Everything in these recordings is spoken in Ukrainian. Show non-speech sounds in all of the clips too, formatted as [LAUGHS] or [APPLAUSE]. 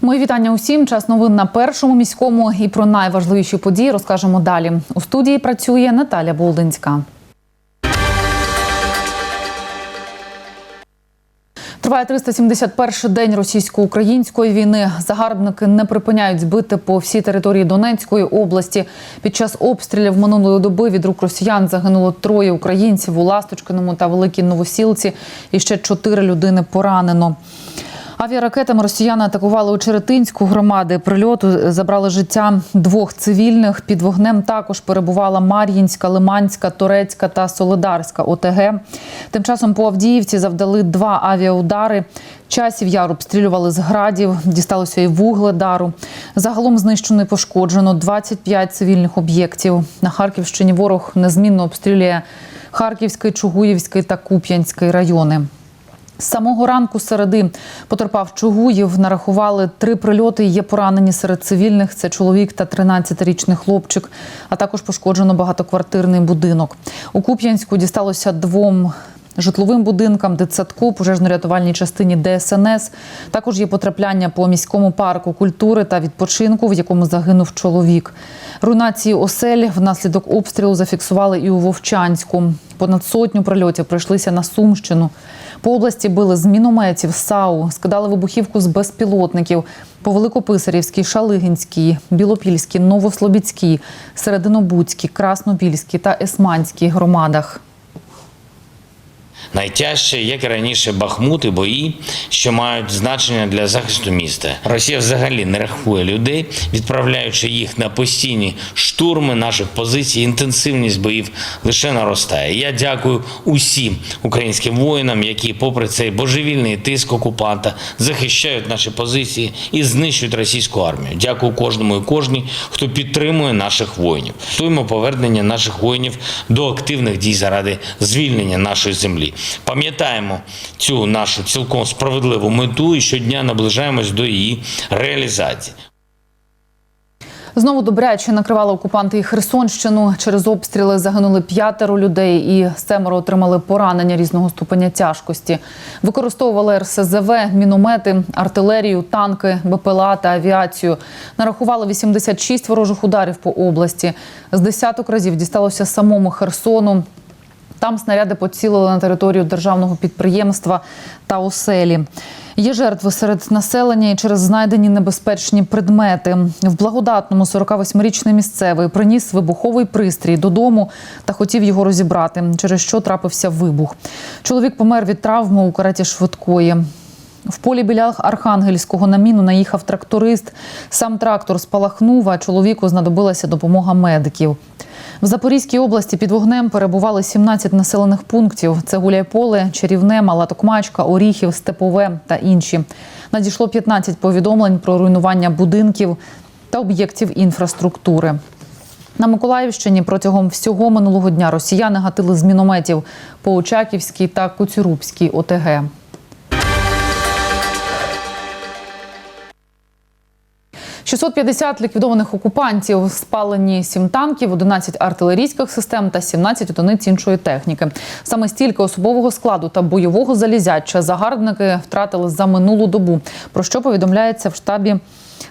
Мої вітання усім. Час новин на першому міському і про найважливіші події розкажемо далі. У студії працює Наталя Болдинська. Триває 371-й день російсько-української війни. Загарбники не припиняють збити по всій території Донецької області. Під час обстрілів минулої доби від рук росіян загинуло троє українців у Ласточкиному та Великій Новосілці. І ще чотири людини поранено. Авіаракетами росіяни атакували у Черетинську громади. Прильоту забрали життя двох цивільних. Під вогнем також перебувала Мар'їнська, Лиманська, Торецька та Солидарська ОТГ. Тим часом по Авдіївці завдали два авіаудари. Часів яр обстрілювали з градів, дісталося і вугледару. Загалом знищено і пошкоджено 25 цивільних об'єктів. На Харківщині ворог незмінно обстрілює Харківський, Чугуївський та Куп'янський райони. З самого ранку середи потерпав Чугуїв. Нарахували три прильоти. Є поранені серед цивільних. Це чоловік та 13-річний хлопчик. А також пошкоджено багатоквартирний будинок. У Куп'янську дісталося двом. Житловим будинкам, дитсадку, пожежно-рятувальній частині ДСНС. Також є потрапляння по міському парку культури та відпочинку, в якому загинув чоловік. Руйнації осель внаслідок обстрілу зафіксували і у Вовчанську. Понад сотню прильотів прийшлися на Сумщину. По області били з мінометів, САУ, скидали вибухівку з безпілотників по Великописарівській, Шалигинській, Білопільській, Новослобідській, Серединобудській, Краснопільській та Есманській громадах. Найтяжче, як і раніше, Бахмут і бої, що мають значення для захисту міста. Росія взагалі не рахує людей, відправляючи їх на постійні штурми наших позицій. Інтенсивність боїв лише наростає. Я дякую усім українським воїнам, які, попри цей божевільний тиск окупанта, захищають наші позиції і знищують російську армію. Дякую кожному і кожній, хто підтримує наших воїнів. Готуємо повернення наших воїнів до активних дій заради звільнення нашої землі. Пам'ятаємо цю нашу цілком справедливу мету і щодня наближаємось до її реалізації. Знову добряче накривали окупанти і Херсонщину. Через обстріли загинули п'ятеро людей і семеро отримали поранення різного ступеня тяжкості. Використовували РСЗВ, міномети, артилерію, танки, БПЛА та авіацію. Нарахували 86 ворожих ударів по області. З десяток разів дісталося самому Херсону. Там снаряди поцілили на територію державного підприємства та оселі. Є жертви серед населення і через знайдені небезпечні предмети. В благодатному 48-річний місцевий приніс вибуховий пристрій додому та хотів його розібрати, через що трапився вибух. Чоловік помер від травми у кареті швидкої. В полі біля Архангельського на міну наїхав тракторист. Сам трактор спалахнув, а чоловіку знадобилася допомога медиків. В Запорізькій області під вогнем перебували 17 населених пунктів. Це Гуляйполе, Чарівне, Мала Токмачка, Оріхів, Степове та інші. Надійшло 15 повідомлень про руйнування будинків та об'єктів інфраструктури. На Миколаївщині протягом всього минулого дня росіяни гатили з мінометів по Очаківській та Коцюрубській ОТГ. – 650 ліквідованих окупантів, спалені 7 танків, 11 артилерійських систем та 17 одиниць іншої техніки. Саме стільки особового складу та бойового залізяча загарбники втратили за минулу добу. Про що повідомляється в штабі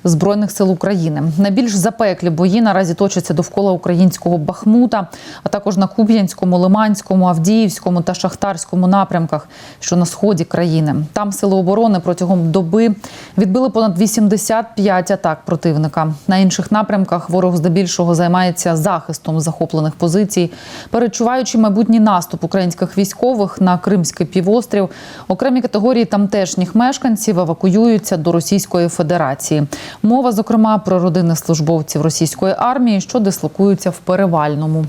Збройних сил України. Найбільш запеклі бої наразі точаться довкола українського Бахмута, а також на Куп'янському, Лиманському, Авдіївському та Шахтарському напрямках, що на сході країни. Там сили оборони протягом доби відбили понад 85 атак противника. На інших напрямках ворог здебільшого займається захистом захоплених позицій, перечуваючи майбутній наступ українських військових на Кримський півострів. Окремі категорії тамтешніх мешканців евакуюються до Російської Федерації. Мова, зокрема, про родини службовців російської армії, що дислокуються в перевальному.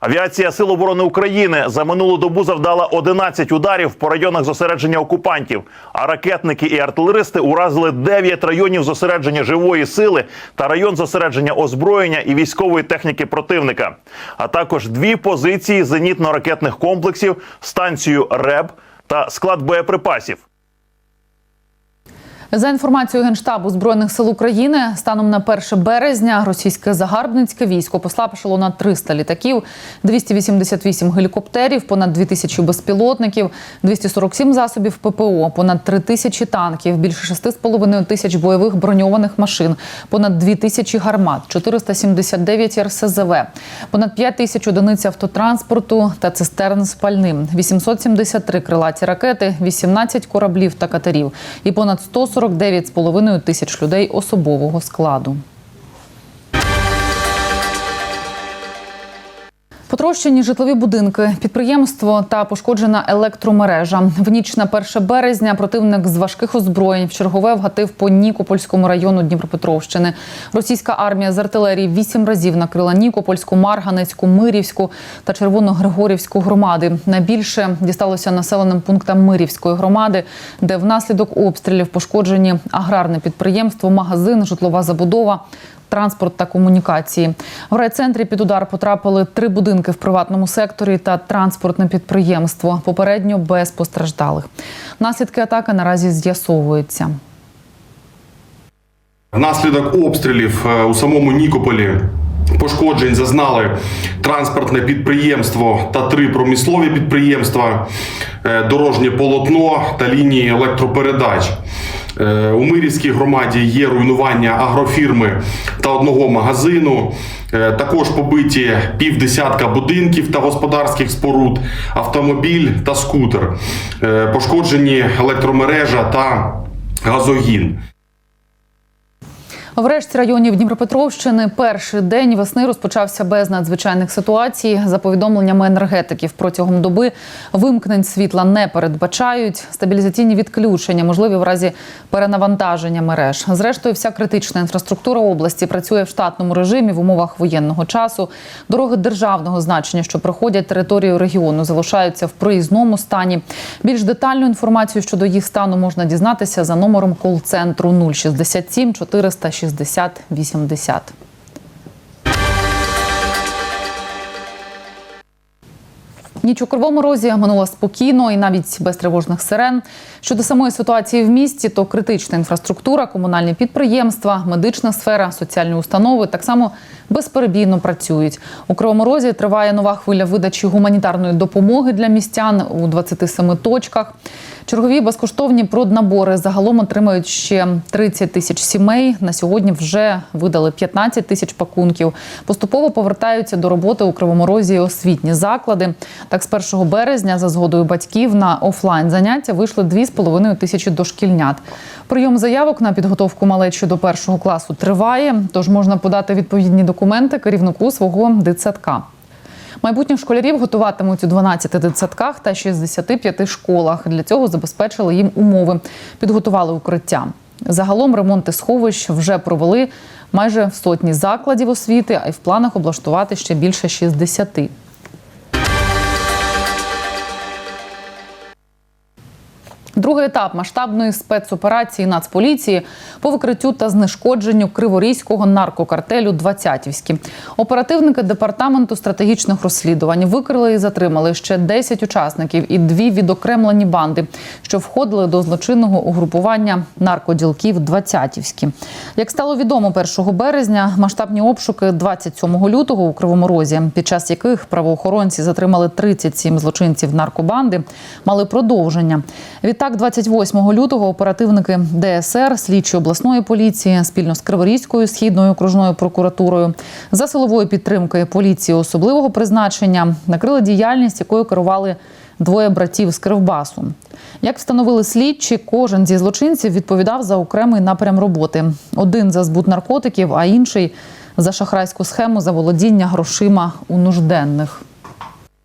Авіація Сил оборони України за минулу добу завдала 11 ударів по районах зосередження окупантів. А ракетники і артилеристи уразили 9 районів зосередження живої сили та район зосередження озброєння і військової техніки противника, а також дві позиції зенітно-ракетних комплексів, станцію РЕБ та склад боєприпасів. За інформацією Генштабу Збройних сил України, станом на 1 березня російське загарбницьке військо послабшило на 300 літаків, 288 гелікоптерів, понад 2000 безпілотників, 247 засобів ППО, понад 3 тисячі танків, більше 6,5 тисяч бойових броньованих машин, понад 2 тисячі гармат, 479 РСЗВ, понад 5 тисяч одиниць автотранспорту та цистерн з пальним, 873 крилаті ракети, 18 кораблів та катерів і понад 149,5 тисяч людей особового складу. Потрощені житлові будинки, підприємство та пошкоджена електромережа. В ніч на 1 березня противник з важких озброєнь в чергове вгатив по Нікопольському району Дніпропетровщини. Російська армія з артилерії вісім разів накрила Нікопольську, Марганецьку, Мирівську та Червоногригорівську громади. Найбільше дісталося населеним пунктам Мирівської громади, де внаслідок обстрілів пошкоджені аграрне підприємство, магазин, житлова забудова транспорт та комунікації. В райцентрі під удар потрапили три будинки в приватному секторі та транспортне підприємство. Попередньо без постраждалих. Наслідки атаки наразі з'ясовуються. Внаслідок обстрілів е, у самому Нікополі пошкоджень зазнали транспортне підприємство та три промислові підприємства, е, дорожнє полотно та лінії електропередач. Е, У Мирівській громаді є руйнування агрофірми та одного магазину. Е, Також побиті півдесятка будинків та господарських споруд, автомобіль та скутер. Е, Пошкоджені електромережа та газогін. В решті районів Дніпропетровщини перший день весни розпочався без надзвичайних ситуацій. За повідомленнями енергетиків протягом доби вимкнень світла не передбачають. Стабілізаційні відключення можливі в разі перенавантаження мереж. Зрештою, вся критична інфраструктура області працює в штатному режимі в умовах воєнного часу. Дороги державного значення, що проходять територію регіону, залишаються в проїзному стані. Більш детальну інформацію щодо їх стану можна дізнатися за номером кол-центру 067 460 80. Ніч у Кривому Розі минула спокійно і навіть без тривожних сирен. Щодо самої ситуації в місті, то критична інфраструктура, комунальні підприємства, медична сфера, соціальні установи так само безперебійно працюють. У Кривому Розі триває нова хвиля видачі гуманітарної допомоги для містян у 27 точках. Чергові безкоштовні проднабори загалом отримають ще 30 тисяч сімей. На сьогодні вже видали 15 тисяч пакунків. Поступово повертаються до роботи у Кривому Розі освітні заклади. Так, з 1 березня, за згодою батьків, на офлайн заняття вийшли 2,5 тисячі дошкільнят. Прийом заявок на підготовку малечі до першого класу триває, тож можна подати відповідні документи керівнику свого дитсадка. Майбутніх школярів готуватимуть у 12 дитсадках та 65 школах. Для цього забезпечили їм умови, підготували укриття. Загалом ремонти сховищ вже провели майже в сотні закладів освіти, а й в планах облаштувати ще більше 60. Другий етап масштабної спецоперації Нацполіції по викриттю та знешкодженню криворізького наркокартелю Двадцятівські. Оперативники департаменту стратегічних розслідувань викрили і затримали ще 10 учасників і дві відокремлені банди, що входили до злочинного угрупування наркоділків Двадцятівські. Як стало відомо 1 березня, масштабні обшуки 27 лютого у Кривому Розі, під час яких правоохоронці затримали 37 злочинців наркобанди, мали продовження. Відтак, 28 лютого оперативники ДСР, слідчі обласної поліції спільно з Криворізькою східною окружною прокуратурою за силової підтримки поліції особливого призначення накрили діяльність, якою керували двоє братів з Кривбасу. Як встановили слідчі, кожен зі злочинців відповідав за окремий напрям роботи: один за збут наркотиків, а інший за шахрайську схему заволодіння грошима у нужденних.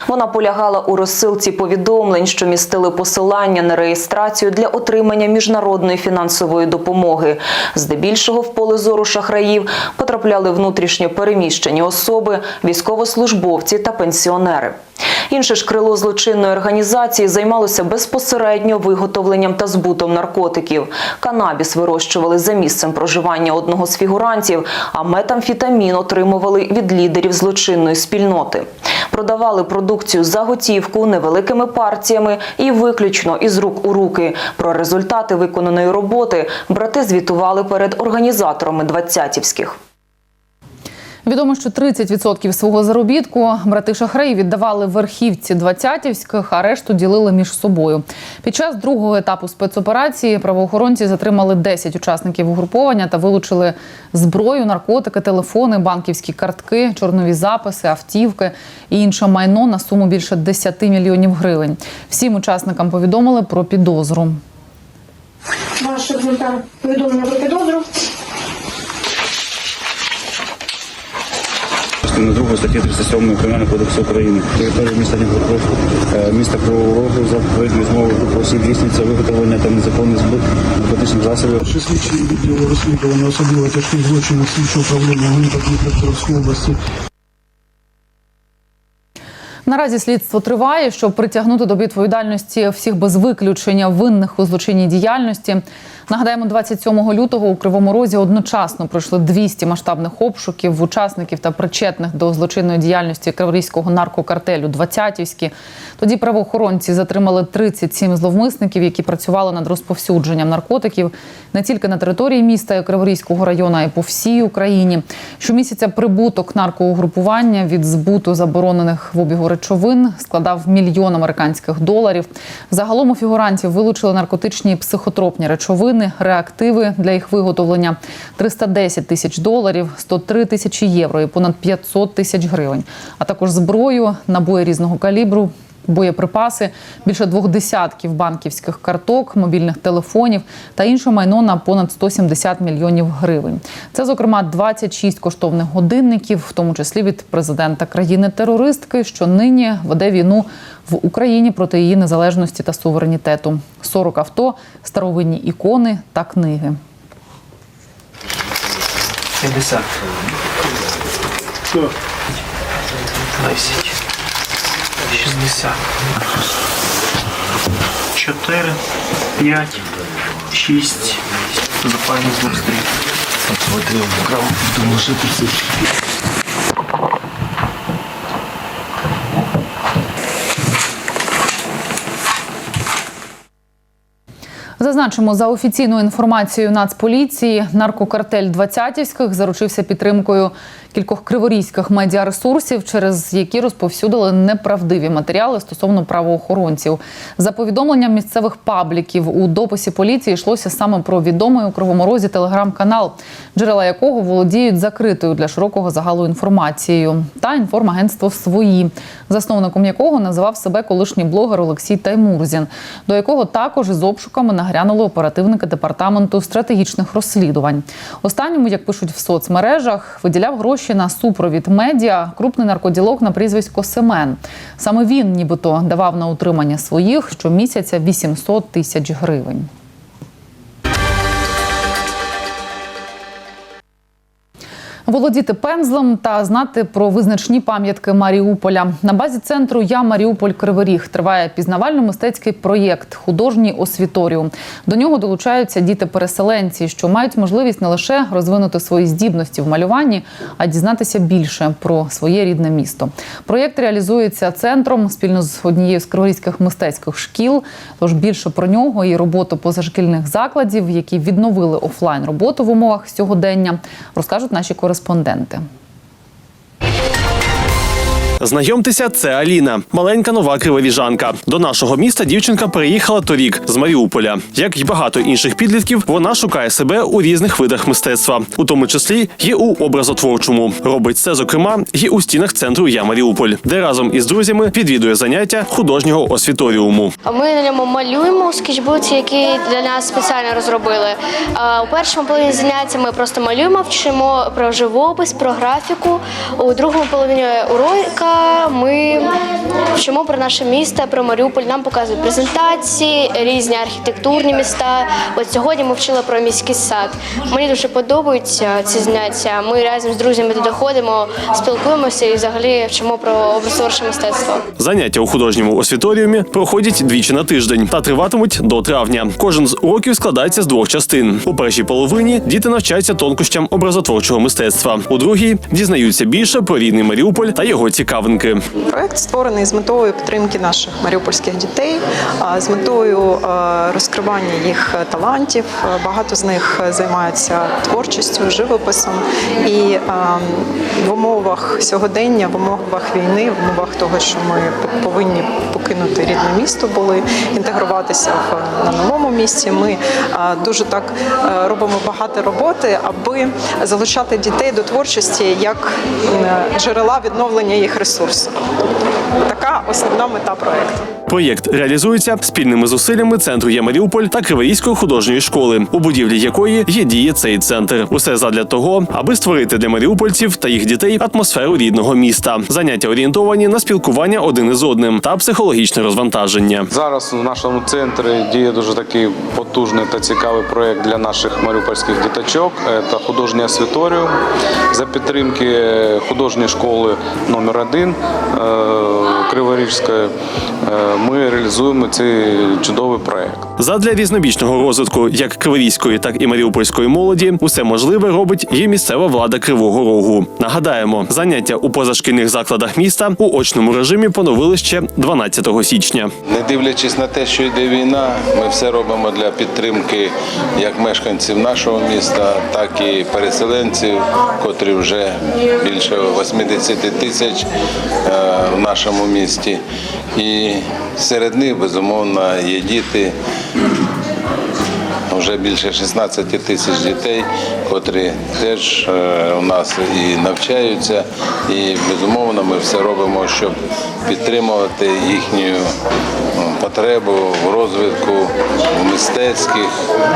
Вона полягала у розсилці повідомлень, що містили посилання на реєстрацію для отримання міжнародної фінансової допомоги. Здебільшого в поле зору шахраїв потрапляли внутрішньо переміщені особи, військовослужбовці та пенсіонери. Інше ж крило злочинної організації займалося безпосередньо виготовленням та збутом наркотиків. Канабіс вирощували за місцем проживання одного з фігурантів, а метамфетамін отримували від лідерів злочинної спільноти. Продавали продукцію за готівку невеликими партіями і виключно із рук у руки. Про результати виконаної роботи брати звітували перед організаторами двадцятівських. Відомо, що 30% свого заробітку брати шахраї віддавали верхівці двадцятівських, а решту ділили між собою. Під час другого етапу спецоперації правоохоронці затримали 10 учасників угруповання та вилучили зброю, наркотики, телефони, банківські картки, чорнові записи, автівки і інше майно на суму більше 10 мільйонів гривень. Всім учасникам повідомили про підозру. Ваш повідомлення про підозру. Частина 2 статті 37 Кримінального кодексу України. Територія міста Дніпропетровську, е, міста Кривого Рогу за попередньою змовою групи осіб здійснюється виготовлення та незаконний збут наркотичних засобів. Ще слідчі відділу розслідування особливо тяжких злочинів слідчого управління Дніпропетровської області Наразі слідство триває, щоб притягнути до відповідальності всіх без виключення винних у злочинній діяльності. Нагадаємо, 27 лютого у Кривому Розі одночасно пройшли 200 масштабних обшуків учасників та причетних до злочинної діяльності криворізького наркокартелю «Двадцятівські». Тоді правоохоронці затримали 37 зловмисників, які працювали над розповсюдженням наркотиків не тільки на території міста і Криворізького району, а й по всій Україні. Щомісяця прибуток наркоугрупування від збуту заборонених в обігу речовин складав мільйон американських доларів. Загалом у фігурантів вилучили наркотичні психотропні речовини, реактиви для їх виготовлення 310 тисяч доларів, 103 тисячі євро і понад 500 тисяч гривень, а також зброю, набої різного калібру. Боєприпаси, більше двох десятків банківських карток, мобільних телефонів та інше майно на понад 170 мільйонів гривень. Це, зокрема, 26 коштовних годинників, в тому числі від президента країни-терористки, що нині веде війну в Україні проти її незалежності та суверенітету. 40 авто, старовинні ікони та книги. 50. 10. 60. 4, 5, 6. Запальний зустріч. двох сторін. Смотри, вкрав, думаю, що Зазначимо, за офіційною інформацією Нацполіції, наркокартель Двадцятівських заручився підтримкою кількох криворізьких медіаресурсів, через які розповсюдили неправдиві матеріали стосовно правоохоронців. За повідомленням місцевих пабліків у дописі поліції йшлося саме про відомий у Кривому Розі телеграм-канал, джерела якого володіють закритою для широкого загалу інформацією, та інформагентство свої, засновником якого називав себе колишній блогер Олексій Таймурзін, до якого також із обшуками нагрянули оперативники департаменту стратегічних розслідувань. Останньому, як пишуть в соцмережах, виділяв гроші на супровід медіа крупний наркоділок на прізвисько Семен. Саме він, нібито, давав на утримання своїх щомісяця 800 тисяч гривень. Володіти пензлем та знати про визначні пам'ятки Маріуполя на базі центру Я Маріуполь Кривий Ріг триває пізнавально-мистецький проєкт Художній освіторіум. До нього долучаються діти-переселенці, що мають можливість не лише розвинути свої здібності в малюванні, а дізнатися більше про своє рідне місто. Проєкт реалізується центром спільно з однією з криворізьких мистецьких шкіл. Тож більше про нього і роботу позашкільних закладів, які відновили офлайн роботу в умовах сьогодення, розкажуть наші кореспонденти. Знайомтеся, це Аліна, маленька нова кривовіжанка. До нашого міста дівчинка переїхала торік з Маріуполя. Як й багато інших підлітків, вона шукає себе у різних видах мистецтва, у тому числі й у образотворчому. Робить це, зокрема, і у стінах центру Я Маріуполь, де разом із друзями відвідує заняття художнього освіторіуму. Ми на ньому малюємо у скетчбуці, який для нас спеціально розробили. У першому половині заняття ми просто малюємо, вчимо про живопис, про графіку. У другому половині урока дівчинка. Ми вчимо про наше місто, про Маріуполь. Нам показують презентації, різні архітектурні міста. От сьогодні ми вчили про міський сад. Мені дуже подобаються ці заняття. Ми разом з друзями туди ходимо, спілкуємося і взагалі вчимо про образотворче мистецтво. Заняття у художньому освіторіумі проходять двічі на тиждень та триватимуть до травня. Кожен з уроків складається з двох частин. У першій половині діти навчаються тонкощам образотворчого мистецтва. У другій дізнаються більше про рідний Маріуполь та його цікавинки. Проект створений з метою підтримки наших маріупольських дітей, з метою розкривання їх талантів. Багато з них займаються творчістю, живописом і в умовах сьогодення, в умовах війни, в умовах того, що ми повинні покинути рідне місто, були інтегруватися в на новому місці. Ми дуже так робимо багато роботи, аби залучати дітей до творчості як джерела відновлення їх ресурсу. Така основна мета проекту. Проєкт реалізується спільними зусиллями центру «Я Маріуполь та Криворізької художньої школи, у будівлі якої є діє цей центр. Усе задля того, аби створити для маріупольців та їх дітей атмосферу рідного міста. Заняття орієнтовані на спілкування один із одним та психологічне розвантаження. Зараз у нашому центрі діє дуже такий потужний та цікавий проєкт для наших маріупольських діточок. Це художній освіторіум за підтримки художньої школи номер 1 Криворіжської. Е, Ми реалізуємо цей чудовий проєкт. Задля різнобічного розвитку як криворізької, так і маріупольської молоді усе можливе робить і місцева влада Кривого Рогу. Нагадаємо, заняття у позашкільних закладах міста у очному режимі поновили ще 12 січня. Не дивлячись на те, що йде війна, ми все робимо для підтримки як мешканців нашого міста, так і переселенців, котрі вже більше 80 тисяч е, в нашому місті. І серед них, безумовно, є діти. Вже більше 16 тисяч дітей, котрі теж е, у нас і навчаються, і безумовно ми все робимо, щоб підтримувати їхню потребу в розвитку в мистецьких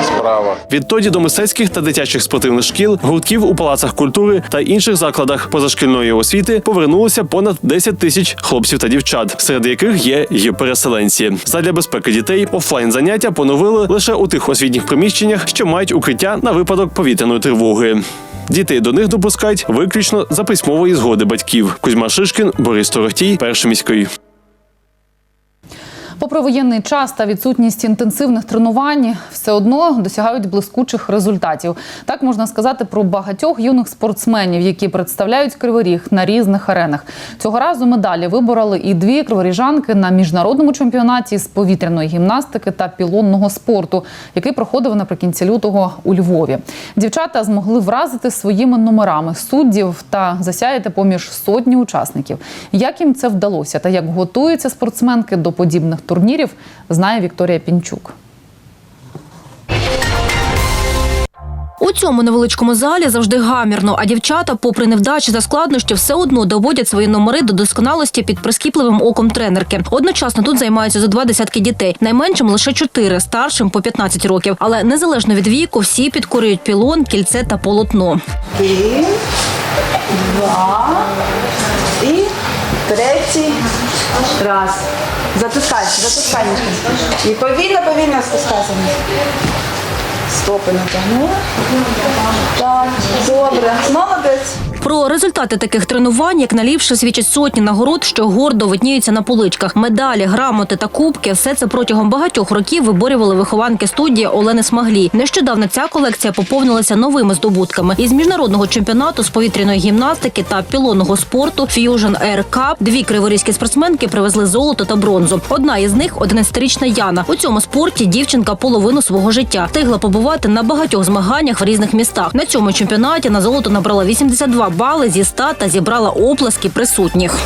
справах. Відтоді до мистецьких та дитячих спортивних шкіл, гуртків у палацах культури та інших закладах позашкільної освіти повернулося понад 10 тисяч хлопців та дівчат, серед яких є й переселенці. Задля безпеки дітей офлайн заняття поновили лише у тих освітніх приміщеннях, що мають укриття на випадок повітряної тривоги. Дітей до них допускають виключно за письмової згоди батьків. Кузьма Шишкін, Борис Торохтій, перший міський. Попри воєнний час та відсутність інтенсивних тренувань, все одно досягають блискучих результатів. Так можна сказати про багатьох юних спортсменів, які представляють кривий ріг на різних аренах. Цього разу медалі вибороли і дві криворіжанки на міжнародному чемпіонаті з повітряної гімнастики та пілонного спорту, який проходив наприкінці лютого у Львові. Дівчата змогли вразити своїми номерами суддів та засяяти поміж сотні учасників. Як їм це вдалося та як готуються спортсменки до подібних турнірів, знає Вікторія Пінчук. У цьому невеличкому залі завжди гамірно, а дівчата, попри невдачі та складнощі, все одно доводять свої номери до досконалості під прискіпливим оком тренерки. Одночасно тут займаються за два десятки дітей. Найменшим лише чотири, старшим по 15 років. Але незалежно від віку, всі підкорюють пілон, кільце та полотно. Один, два і третій раз. Затискай, затискайся. І повільно, повільно спускайся. Стопи натягнула. Так, добре. Молодець. Про результати таких тренувань, як наліпше, свідчать сотні нагород, що гордо видніються на поличках. Медалі, грамоти та кубки все це протягом багатьох років виборювали вихованки студії Олени Смаглі. Нещодавно ця колекція поповнилася новими здобутками. Із міжнародного чемпіонату з повітряної гімнастики та пілонного спорту Fusion Air Cup дві криворізькі спортсменки привезли золото та бронзу. Одна із них 11-річна Яна. У цьому спорті дівчинка половину свого життя встигла побувати на багатьох змаганнях в різних містах. На цьому чемпіонаті на золото набрала 82 бали зі ста та зібрала оплески присутніх.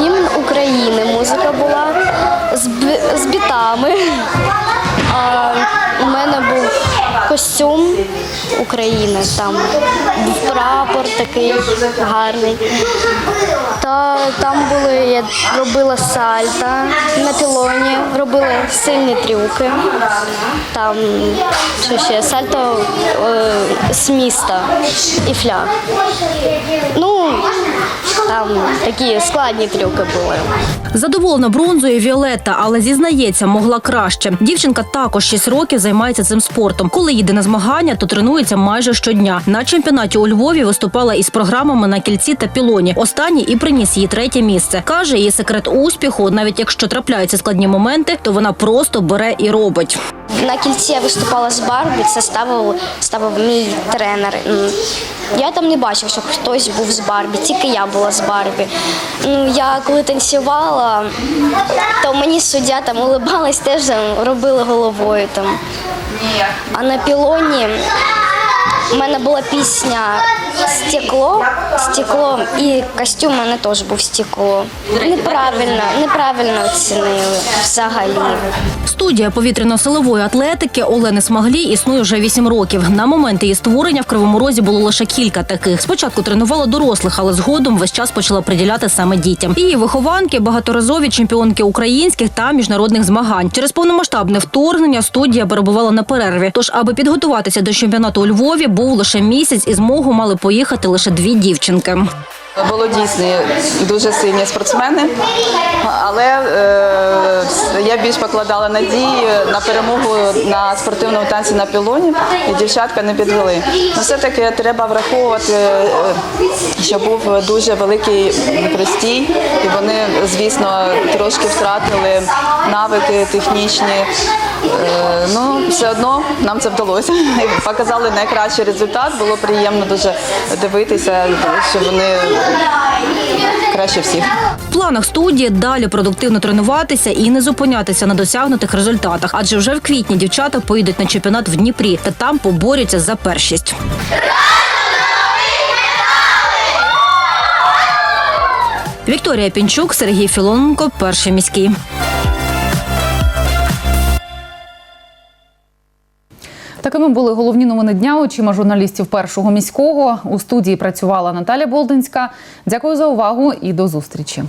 Гімн України, музика була з, б- з бітами. А у мене був костюм України, там прапор такий гарний. Та там були, я робила сальта на пілоні, робила сильні трюки. Там що ще сальто е, з міста і фляг. Ну, Там такі складні трюки були. Задоволена бронзою Віолетта, але зізнається, могла краще. Дівчинка також 6 років займається цим спортом. Коли їде на змагання, то тренується майже щодня. На чемпіонаті у Львові виступала із програмами на кільці та пілоні. Останній і приніс їй третє місце. Каже, її секрет успіху, навіть якщо трапляються складні моменти, то вона просто бере і робить. На кільці я виступала з Барбі, це ставив, ставив мій тренер. Я там не бачив, щоб хтось був з Барбі, тільки я була з Барбі. Ну, я коли танцювала, то мені суддя там улибалась, теж робили головою там. А на пілоні у мене була пісня Стекло, стекло і костюм мене теж був стекло. Неправильно, неправильно оцінили взагалі. Студія повітряно-силової атлетики Олени Смаглі існує вже 8 років. На момент її створення в Кривому Розі було лише кілька таких. Спочатку тренувала дорослих, але згодом весь час почала приділяти саме дітям. Її вихованки багаторазові чемпіонки українських та міжнародних змагань. Через повномасштабне вторгнення студія перебувала на перерві. Тож, аби підготуватися до чемпіонату у Львові, був лише місяць і змогу мали поїхати лише дві дівчинки. Було дійсно дуже сильні спортсмени, але е, я більш покладала надії на перемогу на спортивному танці на пілоні, і дівчатка не підвели. Ну, все-таки треба враховувати, е, що був дуже великий простій, і вони, звісно, трошки втратили навики технічні. Е, ну, все одно нам це вдалося. [LAUGHS] Показали найкращий результат. Було приємно дуже дивитися, що вони краще всіх. В планах студії далі продуктивно тренуватися і не зупинятися на досягнутих результатах. Адже вже в квітні дівчата поїдуть на чемпіонат в Дніпрі та там поборються за першість. Вікторія Пінчук, Сергій Філоненко, перший міський. Такими були головні новини дня. Очима журналістів першого міського у студії працювала Наталя Болдинська. Дякую за увагу і до зустрічі.